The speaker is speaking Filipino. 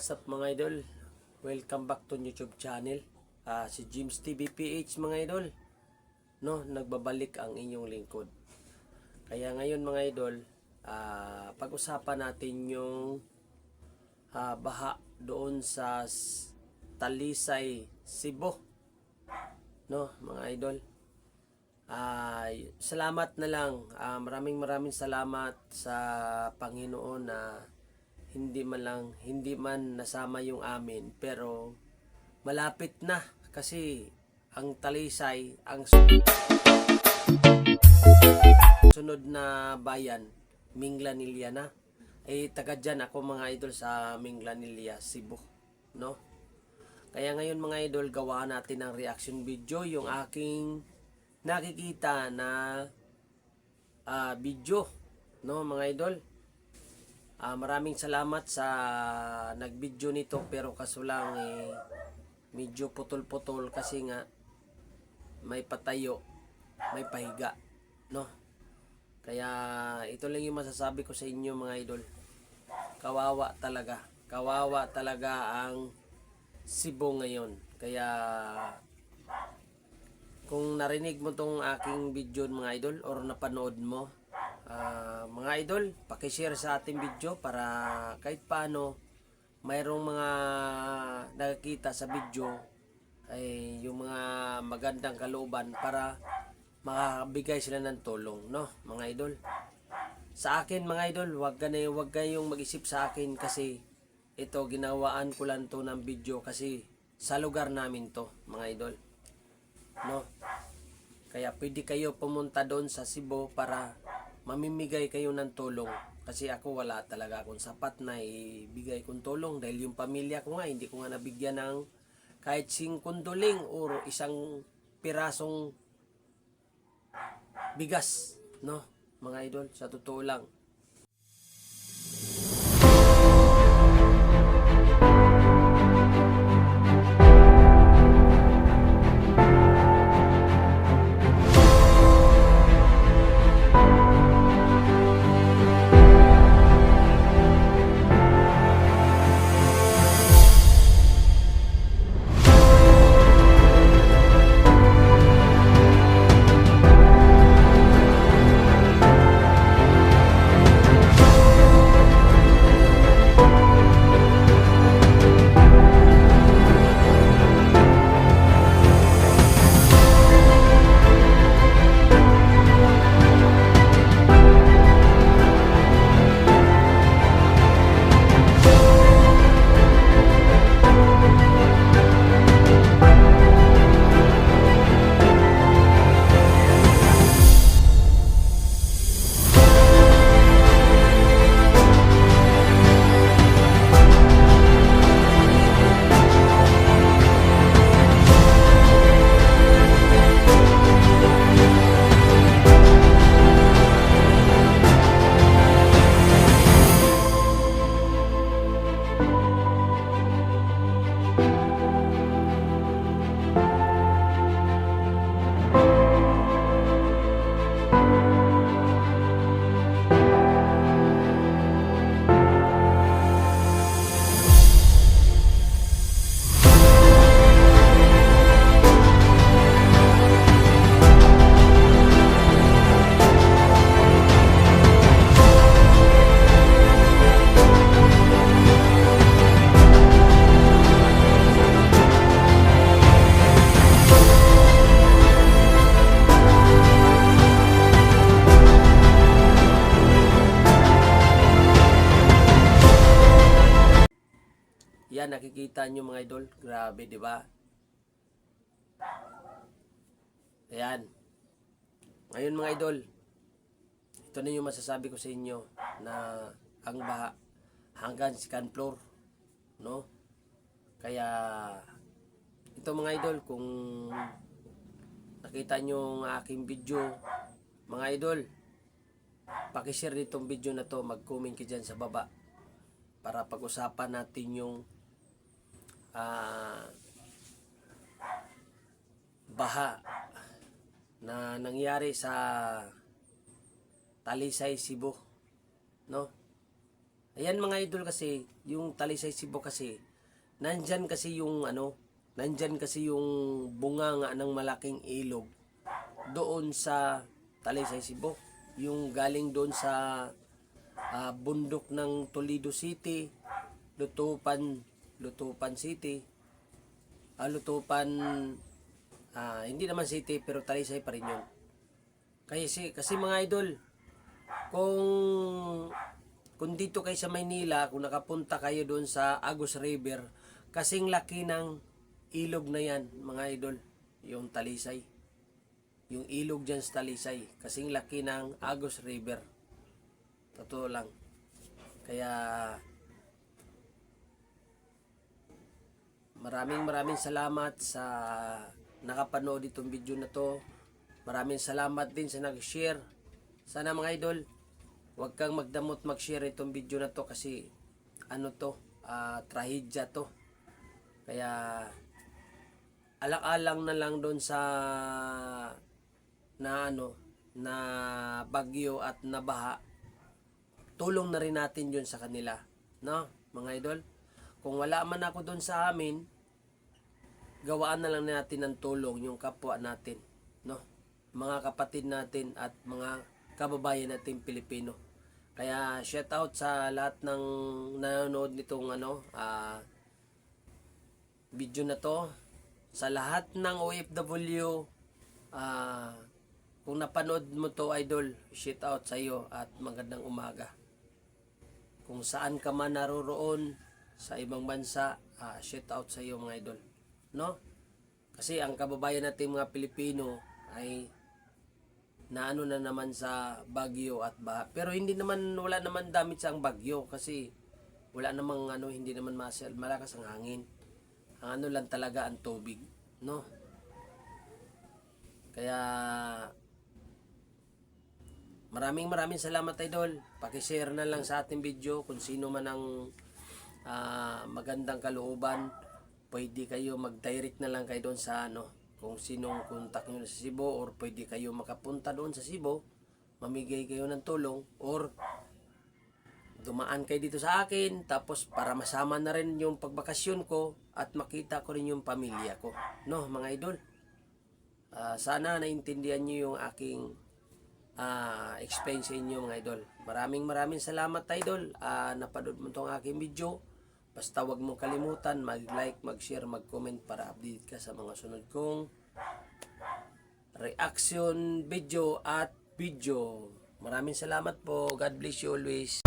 what's up mga idol? Welcome back to YouTube channel. Ah, si James TV PH mga idol. No, nagbabalik ang inyong lingkod. Kaya ngayon mga idol, ah, pag-usapan natin yung ah, baha doon sa Talisay, Cebu. No, mga idol. Ah, salamat na lang. Ah, maraming maraming salamat sa Panginoon na hindi man lang hindi man nasama yung amin pero malapit na kasi ang Talisay ang su- sunod na bayan Minglanilla na. Eh taga dyan ako mga idol sa Minglanilla Cebu no? Kaya ngayon mga idol gawa natin ng reaction video yung aking nakikita na ah, video no mga idol Ah, maraming salamat sa nag-video nito pero kaso lang eh, medyo putol-putol kasi nga may patayo, may pahiga, no? Kaya ito lang yung masasabi ko sa inyo mga idol. Kawawa talaga. Kawawa talaga ang Cebu ngayon. Kaya kung narinig mo tong aking video mga idol or napanood mo, ah, mga idol, pakishare sa ating video para kahit paano mayroong mga nakikita sa video ay yung mga magandang kalooban para makabigay sila ng tulong, no, mga idol. Sa akin mga idol, wag ka na wag kayong mag-isip sa akin kasi ito ginawaan ko lang to ng video kasi sa lugar namin to, mga idol. No? Kaya pwede kayo pumunta doon sa Cebu para mamimigay kayo ng tulong. Kasi ako wala talaga akong sapat na ibigay kong tulong dahil yung pamilya ko nga hindi ko nga nabigyan ng kahit singkunduling o isang pirasong bigas, no? Mga idol, sa totoo lang. Nakikita nyo mga idol. Grabe, di ba? Ayan. Ngayon mga idol, ito na yung masasabi ko sa inyo na ang baha hanggang second floor. No? Kaya, ito mga idol, kung nakita nyo ang aking video, mga idol, pakishare nitong video na to, mag-comment ka dyan sa baba para pag-usapan natin yung ah, baha na nangyari sa Talisay, Cebu. No? Ayan mga idol kasi, yung Talisay Cebu kasi, nandyan kasi yung ano, nandyan kasi yung bunganga ng malaking ilog doon sa Talisay Cebu. Yung galing doon sa ah, bundok ng Toledo City, Lutupan, Lutupan City, ah, Lutupan, ah, hindi naman city pero Talisay pa rin yun. Kasi, kasi mga idol, kung kung dito kayo sa Maynila, kung nakapunta kayo doon sa Agus River, kasing laki ng ilog na yan, mga idol, yung Talisay. Yung ilog dyan sa Talisay, kasing laki ng Agus River. Totoo lang. Kaya, maraming maraming salamat sa nakapanood itong video na to. Maraming salamat din sa nag-share. Sana mga idol, huwag kang magdamot mag-share itong video na to kasi ano to, ah, trahedya to. Kaya alak-alang na lang doon sa na ano na bagyo at nabaha tulong na rin natin yun sa kanila no mga idol kung wala man ako doon sa amin gawaan na lang natin ng tulong yung kapwa natin no? Mga kapatid natin at mga kababayan natin Pilipino. Kaya shout out sa lahat ng nanonood nitong ano ah video na to. Sa lahat ng OFW ah kung napanood mo to idol shout out sa iyo at magandang umaga. Kung saan ka man naroroon sa ibang bansa ah, shout out sa iyo mga idol no? Kasi ang kababayan natin mga Pilipino ay naano na naman sa bagyo at baha. Pero hindi naman wala naman damit sa ang bagyo kasi wala namang ano hindi naman masal malakas ang hangin. Ang ano lang talaga ang tubig no? Kaya maraming maraming salamat idol. Paki-share na lang sa ating video kung sino man ang ah, magandang kalooban pwede kayo mag-direct na lang kayo doon sa ano kung sinong contact nyo sa Cebu or pwede kayo makapunta doon sa Cebu mamigay kayo ng tulong or dumaan kayo dito sa akin tapos para masama na rin yung pagbakasyon ko at makita ko rin yung pamilya ko. No mga idol? Ah, sana naintindihan niyo yung aking ah explain sa inyo mga idol. Maraming maraming salamat idol. Ah, napanood mo tong aking video basta wag mong kalimutan mag like mag share mag comment para update ka sa mga sunod kong reaction video at video. Maraming salamat po. God bless you always